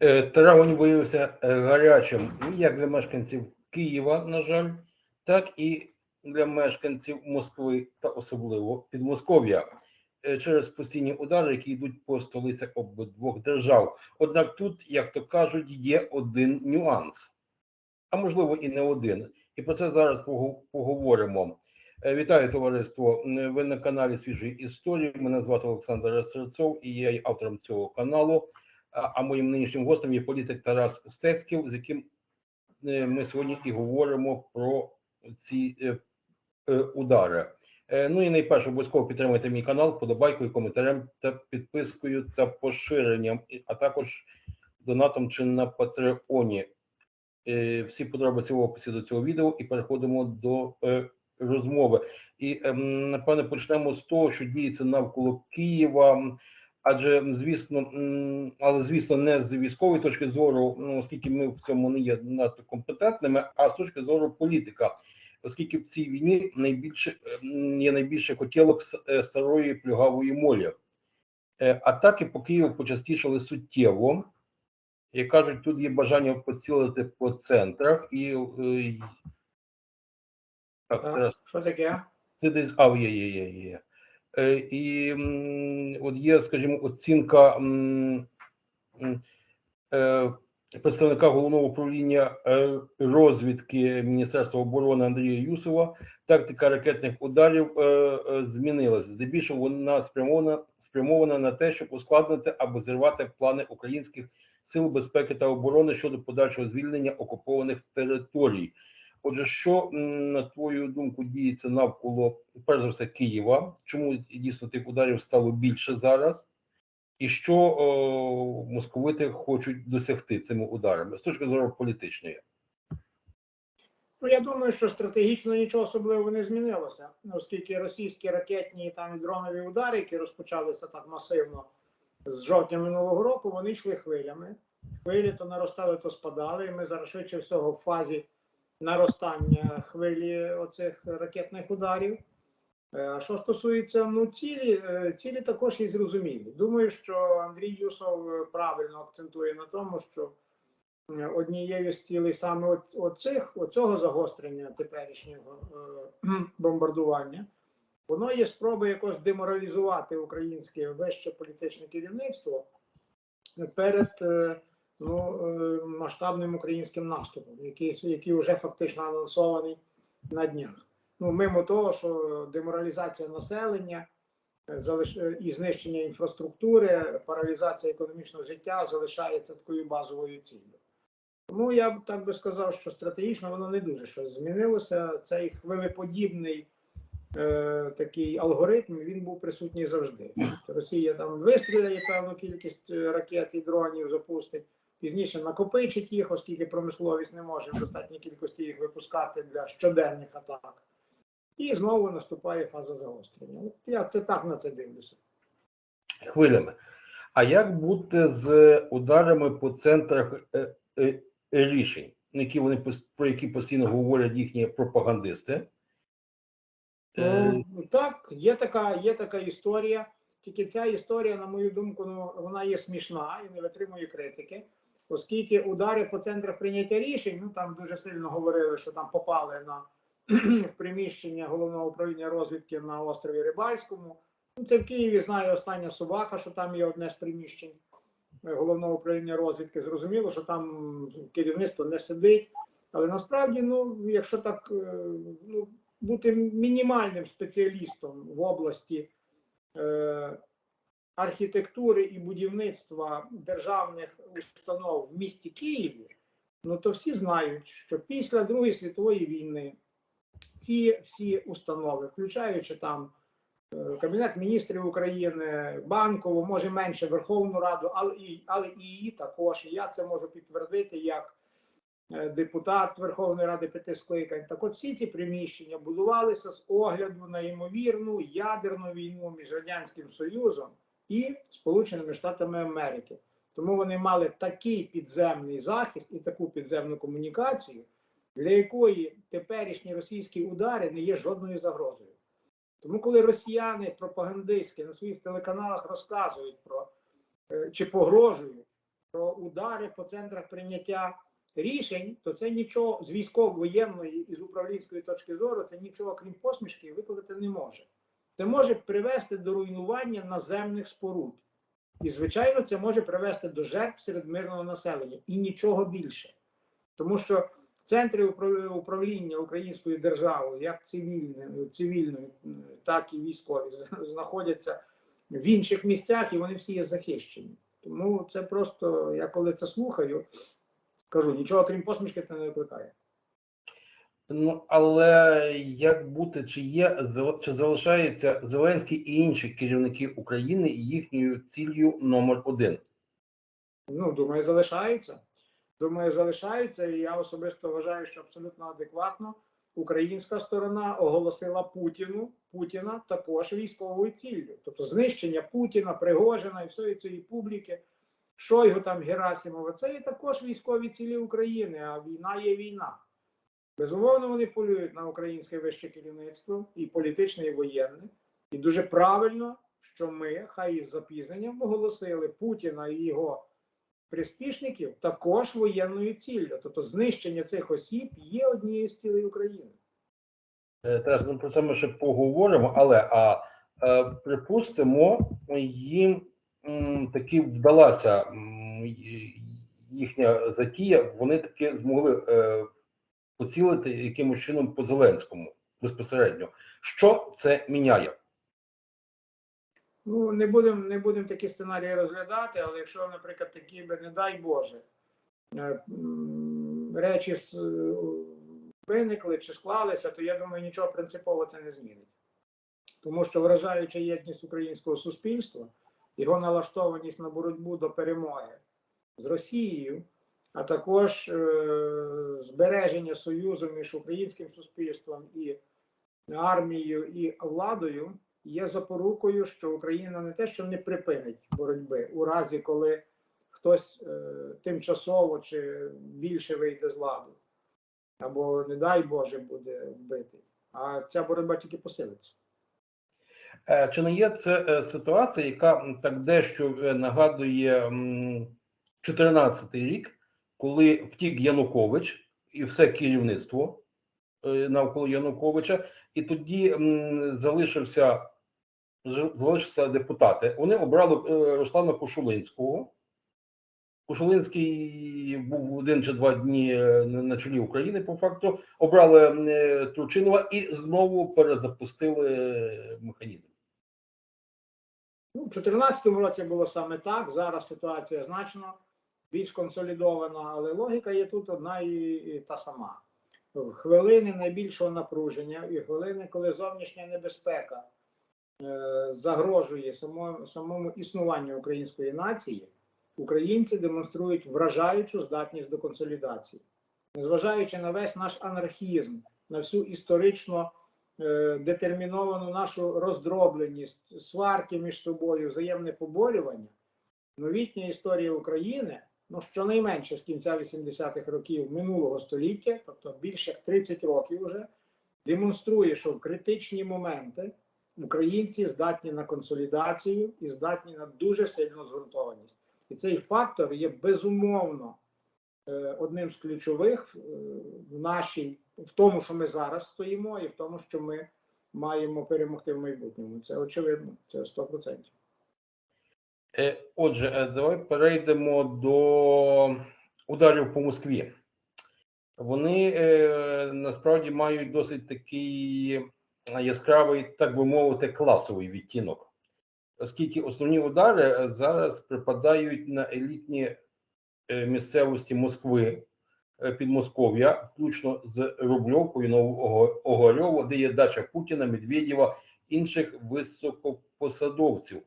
Е, Травень виявився е, гарячим як для мешканців Києва, на жаль, так і для мешканців Москви та особливо Підмосков'я е, через постійні удари, які йдуть по столицях обидвох держав. Однак тут, як то кажуть, є один нюанс, а можливо і не один. І про це зараз поговоримо. Вітаю товариство. Ви на каналі Свіжої історії. Мене звати Олександр Серцов і я є автором цього каналу. А моїм нинішнім гостем є політик Тарас Стецьків, з яким е, ми сьогодні і говоримо про ці е, е, удари. Ну і найперше обов'язково підтримуйте мій канал подобайкою, коментарем та підпискою та поширенням, а також донатом чи на Патреоні. Всі подробиці в описі до цього відео і переходимо до розмови. І ем, напевне почнемо з того, що діється навколо Києва. Адже звісно, але звісно, не з військової точки зору, ну оскільки ми в цьому не є надто компетентними, а з точки зору політика, оскільки в цій війні найбільше є найбільше хотілок е, старої плюгавої молі. Е, Атаки по Києву почастішали суттєво. Як кажуть, тут є бажання поцілити по центрах і е, так, зараз Що таке? ти десь а, є, є, є, є. Е, і от є, скажімо, оцінка е, представника головного управління е, розвідки Міністерства оборони Андрія Юсова. Тактика ракетних ударів змінилася. Здебільшого вона спрямована, спрямована на те, щоб ускладнити або зірвати плани українських сил безпеки та оборони щодо подальшого звільнення окупованих територій. Отже, що на твою думку діється навколо перш за все Києва? Чому дійсно тих ударів стало більше зараз? І що о, московити хочуть досягти цими ударами з точки зору політичної? Ну я думаю, що стратегічно нічого особливого не змінилося, оскільки російські ракетні там дронові удари, які розпочалися так масивно з жовтня минулого року, вони йшли хвилями. Хвилі то наростали, то спадали. І ми зараз швидше всього в фазі наростання хвилі оцих ракетних ударів. Е, А що стосується ну, цілі, е, цілі також є зрозумілі. Думаю, що Андрій Юсов е, правильно акцентує на тому, що однією з цілей саме оцих, оцього загострення теперішнього бомбардування, воно є спроба якось деморалізувати українське вище політичне керівництво перед е, ну, масштабним українським наступом, який, який вже фактично анонсований на днях. Ну, мимо того, що деморалізація населення е, е, і знищення інфраструктури, паралізація економічного життя залишається такою базовою ціллю. Тому я б так би сказав, що стратегічно воно не дуже щось змінилося. Цей хвилеподібний е, такий алгоритм він був присутній завжди. Росія там вистріляє певну кількість ракет і дронів, запустить, пізніше накопичить їх, оскільки промисловість не може в достатній кількості їх випускати для щоденних атак. І знову наступає фаза загострення. От я це так на це дивлюся. Хвилями. А як бути з ударами по центрах е, е, рішень, які вони про які постійно говорять їхні пропагандисти? Е, Ну, так, є така, є така історія. Тільки ця історія, на мою думку, ну, вона є смішна і не витримує критики, оскільки удари по центрах прийняття рішень, ну там дуже сильно говорили, що там попали на в приміщення головного управління розвідки на острові Рибальському. Ну, це в Києві знає остання собака, що там є одне з приміщень головного управління розвідки. Зрозуміло, що там керівництво не сидить. Але насправді, ну, якщо так е, ну, бути мінімальним спеціалістом в області е, архітектури і будівництва державних установ в місті Києві, ну то всі знають, що після Другої світової війни ці всі установи, включаючи там е, Кабінет міністрів України, банкову, може менше Верховну Раду, але і, але і її також. І я це можу підтвердити як е, депутат Верховної Ради п'яти скликань. Так от всі ці приміщення будувалися з огляду на ймовірну ядерну війну між Радянським Союзом і Сполученими Штатами Америки. Тому вони мали такий підземний захист і таку підземну комунікацію, для якої теперішні російські удари не є жодною загрозою. Тому, коли росіяни пропагандистськи на своїх телеканалах розказують про е, чи погрожують про удари по центрах прийняття рішень, то це нічого з військово-воєнної і з управлінської точки зору, це нічого крім посмішки викликати не може. Це може привести до руйнування наземних споруд. І, звичайно, це може привести до жертв серед мирного населення і нічого більше. Тому що центри управління українською державою, як цивільною, цивільною, так і військові, знаходяться в інших місцях, і вони всі є захищені. Тому це просто, я коли це слухаю, кажу, нічого крім посмішки це не викликає. Ну, але як бути, чи є чи залишається Зеленський і інші керівники України їхньою ціллю номер один? Ну, думаю, залишаються. Думаю, залишаються, і я особисто вважаю, що абсолютно адекватно українська сторона оголосила Путіну Путіна також військовою ціллю. Тобто знищення Путіна, Пригожина і всієї цієї публіки, Шойгу там Герасимова, це є також військові цілі України, а війна є війна. Безумовно, вони полюють на українське вище керівництво і політичне, і воєнне. І дуже правильно, що ми, хай із запізненням, оголосили Путіна і його приспішників також воєнною ціллю. Тобто знищення цих осіб є однією з цілей України. Е, Теж ну, про це ми ще поговоримо, але а е, припустимо, їм таки вдалася їхня затія, вони таки змогли е, поцілити якимось чином по Зеленському безпосередньо. Що це міняє? Ну, не будемо не будем такі сценарії розглядати, але якщо, наприклад, такі би, не дай Боже, е, речі е, виникли чи склалися, то я думаю, нічого принципово це не змінить. Тому що вражаюча єдність українського суспільства, його налаштованість на боротьбу до перемоги з Росією, а також е, збереження союзу між українським суспільством і армією і владою є запорукою, що Україна не те, що не припинить боротьби у разі, коли хтось е, тимчасово чи більше вийде з ладу, або, не дай Боже, буде вбитий. А ця боротьба тільки посилиться. Е, Чи не є це ситуація, яка так дещо нагадує 14-й рік, коли втік Янукович і все керівництво е, навколо Януковича, і тоді залишився залишилися депутати. Вони обрали е, Руслана Кошулинського. Кошулинський був один чи два дні е, на чолі України, по факту, обрали Турчинова і знову перезапустили механізм. Ну, в 2014 році було саме так. Зараз ситуація значно більш консолідована, але логіка є тут одна і, та сама. В хвилини найбільшого напруження і хвилини, коли зовнішня небезпека е, загрожує самому, самому існуванню української нації, українці демонструють вражаючу здатність до консолідації, незважаючи на весь наш анархізм, на всю історично е, детерміновану нашу роздробленість, сварки між собою, взаємне поборювання, новітня історія України, ну щонайменше з кінця 80-х років минулого століття, тобто більше як 30 років вже, демонструє, що в критичні моменти українці здатні на консолідацію і здатні на дуже сильну згуртованість. І цей фактор є безумовно е, одним з ключових е, в нашій, в тому, що ми зараз стоїмо, і в тому, що ми маємо перемогти в майбутньому. Це очевидно, це 100%. Е, Отже, е, давай перейдемо до ударів по Москві. Вони е, насправді мають досить такий яскравий, так би мовити, класовий відтінок, оскільки основні удари зараз припадають на елітні місцевості Москви, Підмосков'я, включно з Рубльовкою, Нового Новогорьово, де є дача Путіна, Медведєва, інших високопосадовців.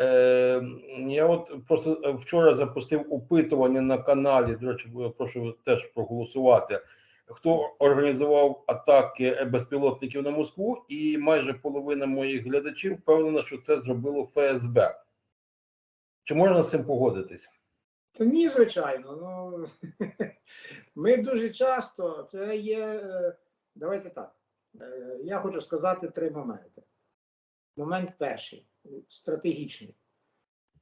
Е, я от просто е, вчора запустив опитування на каналі. До речі, прошу теж проголосувати. Хто організував атаки безпілотників на Москву, і майже половина моїх глядачів впевнена, що це зробило ФСБ. Чи можна з цим погодитись? Це ні, звичайно. Ну ми дуже часто це є. е, Давайте так. Я хочу сказати три моменти. Момент перший стратегічний.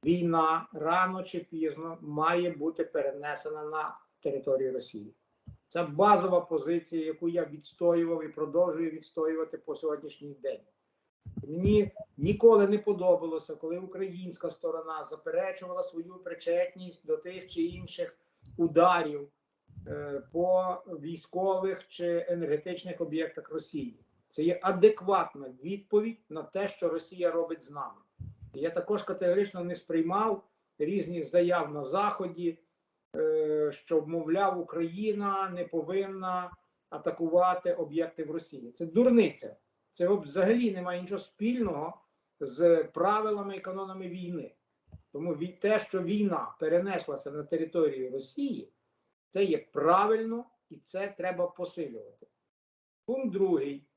війна рано чи пізно має бути перенесена на територію Росії. Це базова позиція, яку я відстоював і продовжую відстоювати по сьогоднішній день. Мені ніколи не подобалося, коли українська сторона заперечувала свою причетність до тих чи інших ударів е, по військових чи енергетичних об'єктах Росії. Це є адекватна відповідь на те, що Росія робить з нами. Я також категорично не сприймав різних заяв на Заході, е, що, мовляв, Україна не повинна атакувати об'єкти в Росії. Це дурниця. Це взагалі не має нічого спільного з правилами і канонами війни. Тому те, що війна перенеслася на територію Росії, це є правильно і це треба посилювати. Пункт другий.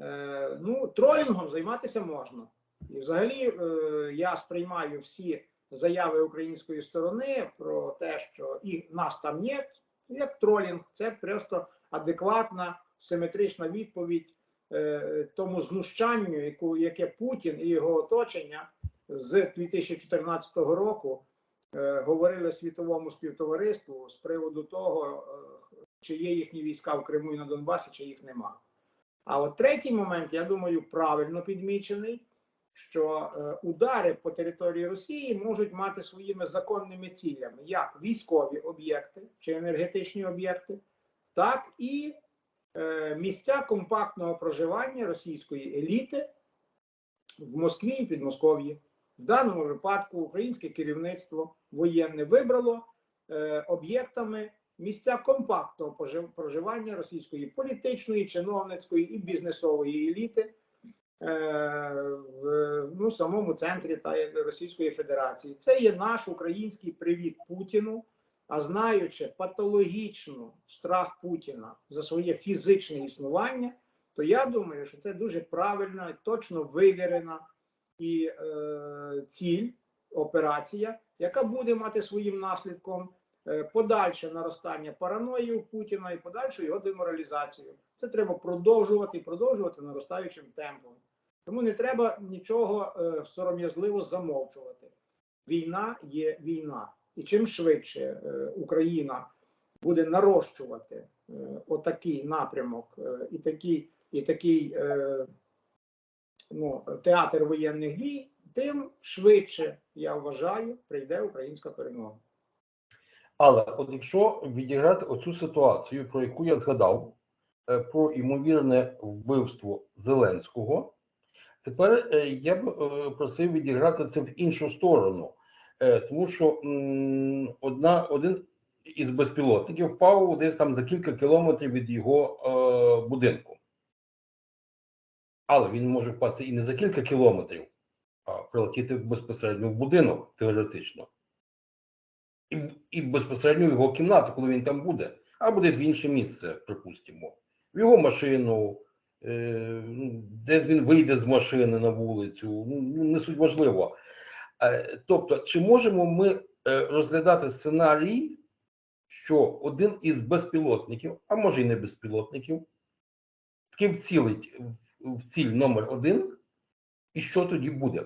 Е, ну, тролінгом займатися можна. І взагалі е, я сприймаю всі заяви української сторони про те, що і нас там є, як тролінг. Це просто адекватна симетрична відповідь е, тому знущанню, яку, яке Путін і його оточення з 2014 року говорили світовому співтовариству з приводу того, чи є їхні війська в Криму і на Донбасі, чи їх нема. А от третій момент, я думаю, правильно підмічений, що е, удари по території Росії можуть мати своїми законними цілями як військові об'єкти чи енергетичні об'єкти, так і е, місця компактного проживання російської еліти в Москві і Підмосков'ї. В даному випадку українське керівництво воєнне вибрало е, об'єктами місця компактного проживання російської політичної, чиновницької і бізнесової еліти е, в ну, самому центрі та Російської Федерації. Це є наш український привіт Путіну. А знаючи патологічну страх Путіна за своє фізичне існування, то я думаю, що це дуже правильна, точно вивірена і е, ціль, операція, яка буде мати своїм наслідком подальше наростання параної у Путіна і подальшу його деморалізацію. Це треба продовжувати і продовжувати наростаючим темпом. Тому не треба нічого е, сором'язливо замовчувати. Війна є війна. І чим швидше е, Україна буде нарощувати е, отакий напрямок е, і такий, і такий е, ну, театр воєнних дій, тим швидше, я вважаю, прийде українська перемога. Але от якщо відіграти оцю ситуацію, про яку я згадав, е, про ймовірне вбивство Зеленського, тепер е, я б е, просив відіграти це в іншу сторону, тому що одна, один із безпілотників впав десь там за кілька кілометрів від його будинку. Але він може впасти і не за кілька кілометрів, а прилетіти безпосередньо в будинок теоретично і, і безпосередньо в його кімнату, коли він там буде, або десь в інше місце, припустимо, в його машину, е, ну, десь він вийде з машини на вулицю, ну, ну, не суть важливо. Е, тобто, чи можемо ми е, розглядати сценарій, що один із безпілотників, а може й не безпілотників, таки вцілить в ціль номер один, і що тоді буде?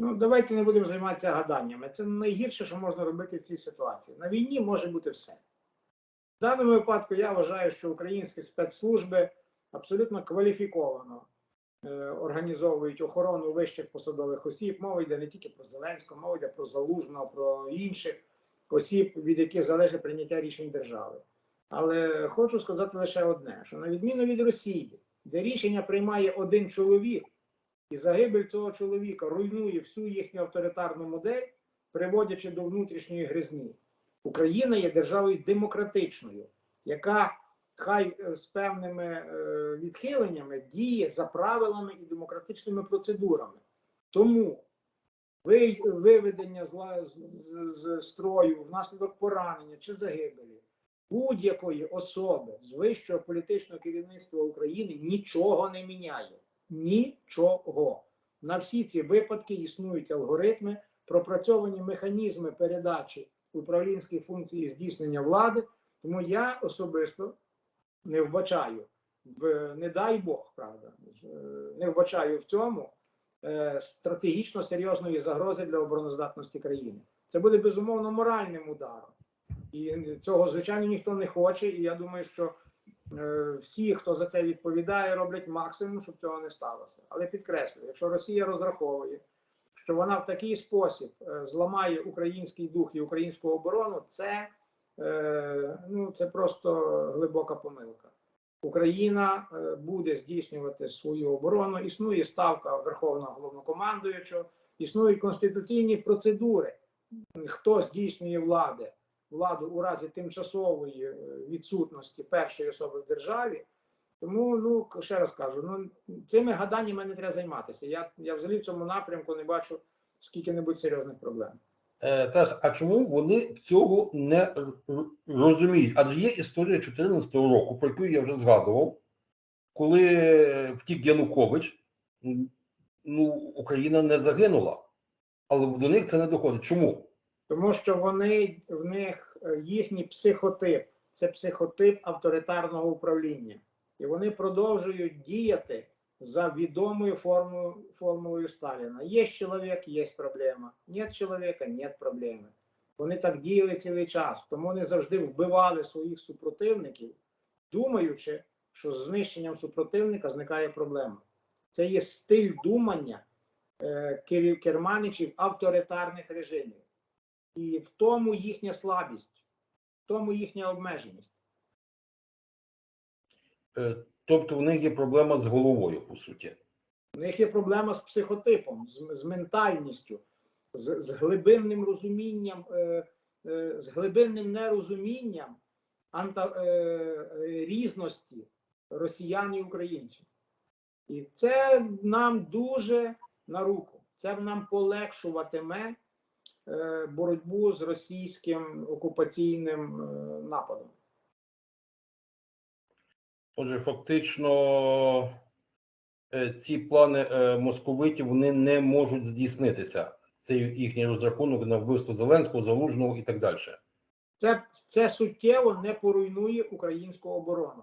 Ну, давайте не будемо займатися гаданнями. Це найгірше, що можна робити в цій ситуації. На війні може бути все. В даному випадку я вважаю, що українські спецслужби абсолютно кваліфіковано е, організовують охорону вищих посадових осіб. Мова йде не тільки про Зеленського, мова йде про Залужного, про інших осіб, від яких залежить прийняття рішень держави. Але хочу сказати лише одне: що на відміну від Росії, де рішення приймає один чоловік, і загибель цього чоловіка руйнує всю їхню авторитарну модель, приводячи до внутрішньої гризні. Україна є державою демократичною, яка хай е, з певними е, відхиленнями діє за правилами і демократичними процедурами. Тому виведення з, з, з строю внаслідок поранення чи загибелі будь-якої особи з вищого політичного керівництва України нічого не міняє. Нічого. На всі ці випадки існують алгоритми, пропрацьовані механізми передачі управлінських функцій здійснення влади. Тому я особисто не вбачаю в не дай Бог, правда, е, не вбачаю в цьому е, стратегічно серйозної загрози для обороноздатності країни. Це буде безумовно моральним ударом. І цього, звичайно, ніхто не хоче. І я думаю, що всі, хто за це відповідає, роблять максимум, щоб цього не сталося. Але підкреслюю, якщо Росія розраховує, що вона в такий спосіб е, зламає український дух і українську оборону, це, е, ну, це просто глибока помилка. Україна е, буде здійснювати свою оборону. Існує ставка Верховного головнокомандуючого, існують конституційні процедури. Хто здійснює влади, владу у разі тимчасової е, відсутності першої особи в державі. Тому, ну ще раз кажу, ну цими гаданнями не треба займатися. Я, я взагалі в цьому напрямку не бачу скільки-небудь серйозних проблем. Е, Тарас, а чому вони цього не розуміють? Адже є історія 2014 року, про яку я вже згадував, коли втік Янукович, ну, Україна не загинула, але до них це не доходить. Чому? Тому що вони в них е, їхній психотип це психотип авторитарного управління, і вони продовжують діяти за відомою формулою, формулою Сталіна. Є чоловік, є проблема. Нет чоловіка, нет проблеми. Вони так діяли цілий час, тому вони завжди вбивали своїх супротивників, думаючи, що з знищенням супротивника зникає проблема. Це є стиль думання е, керманичів авторитарних режимів. І в тому їхня слабість, в тому їхня обмеженість. Е, Тобто в них є проблема з головою, по суті. У них є проблема з психотипом, з, з ментальністю, з, з глибинним розумінням, е, е, з глибинним нерозумінням анта, е, різності росіян і українців. І це нам дуже на руку. Це нам полегшуватиме боротьбу з російським окупаційним е, нападом. Отже, фактично е, ці плани е, московитів вони не можуть здійснитися. Це їхній розрахунок на вбивство Зеленського, Залужного і так далі. Це, це суттєво не поруйнує українську оборону.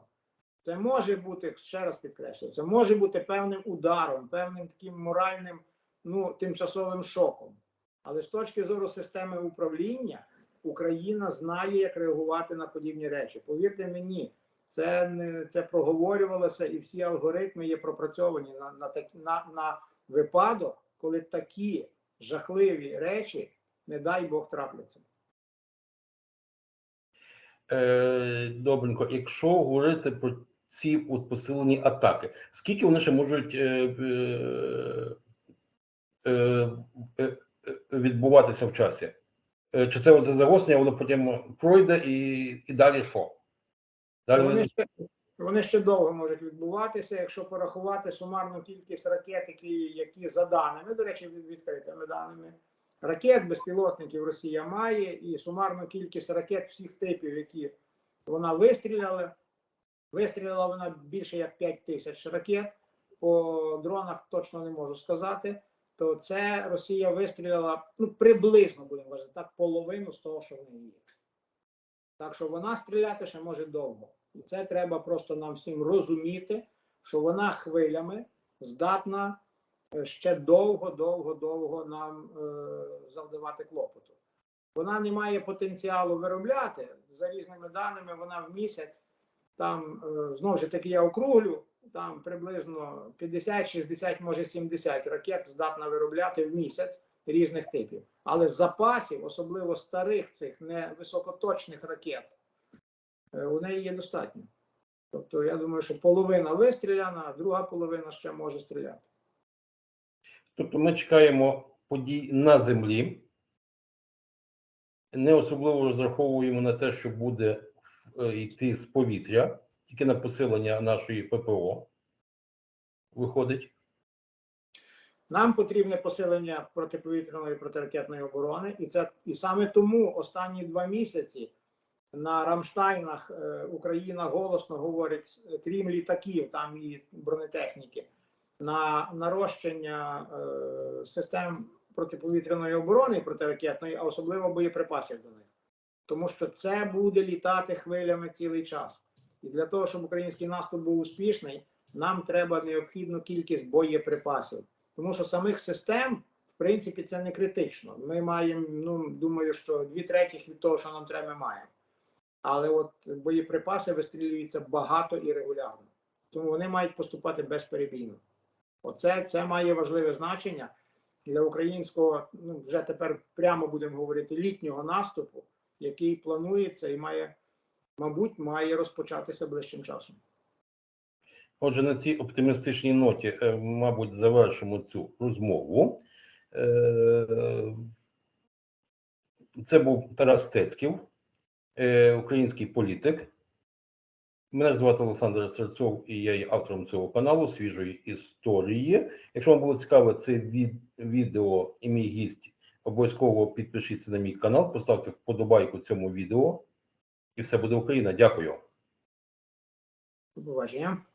Це може бути, ще раз підкреслюю, це може бути певним ударом, певним таким моральним, ну, тимчасовим шоком. Але з точки зору системи управління, Україна знає, як реагувати на подібні речі. Повірте мені, це не це проговорювалося, і всі алгоритми є пропрацьовані на, на, на, на випадок, коли такі жахливі речі, не дай Бог, трапляться. Е, добренько, якщо говорити про ці от посилені атаки, скільки вони ще можуть е, е, е, е, відбуватися в часі? Е, Чи це оце загострення, воно потім пройде і, і далі що? Далі Вони ще, вони ще довго можуть відбуватися, якщо порахувати сумарну кількість ракет, які, які за даними, до речі, відкритими даними, ракет безпілотників Росія має, і сумарну кількість ракет всіх типів, які вона вистріляла, вистріляла вона більше як 5 тисяч ракет. По дронах точно не можу сказати. То це Росія вистріляла ну, приблизно, будемо вважати, так, половину з того, що в неї є. Так що вона стріляти ще може довго. І це треба просто нам всім розуміти, що вона хвилями здатна е, ще довго, довго, довго нам е, завдавати клопоту. Вона не має потенціалу виробляти. За різними даними, вона в місяць там е, знову ж таки я округлю, там приблизно 50, 60, може 70 ракет здатна виробляти в місяць різних типів. Але запасів, особливо старих цих невисокоточних ракет, е, у неї є достатньо. Тобто, я думаю, що половина вистріляна, а друга половина ще може стріляти. Тобто ми чекаємо подій на землі, не особливо розраховуємо на те, що буде е, йти з повітря, тільки на посилення нашої ППО виходить. Нам потрібне посилення протиповітряної протиракетної оборони, і це і саме тому останні два місяці на Рамштайнах е, Україна голосно говорить, е, крім літаків, там і бронетехніки, на нарощення е, систем протиповітряної оборони і протиракетної, а особливо боєприпасів до них. Тому що це буде літати хвилями цілий час. І для того, щоб український наступ був успішний, нам треба необхідну кількість боєприпасів. Тому що самих систем, в принципі, це не критично. Ми маємо, ну думаю, що дві третіх від того, що нам треба, ми маємо. Але от боєприпаси вистрілюються багато і регулярно. Тому вони мають поступати безперебійно. Оце це має важливе значення для українського, ну вже тепер прямо будемо говорити, літнього наступу, який планується і має, мабуть, має розпочатися ближчим часом. Отже, на цій оптимістичній ноті, е, мабуть, завершимо цю розмову. Е, Це був Тарас Стецьків, е, український політик. Мене звати Олександр Серцов, і я є автором цього каналу свіжої історії. Якщо вам було цікаве це від- відео і мій гість, обов'язково підпишіться на мій канал, поставте вподобайку цьому відео. І все буде Україна. Дякую. До.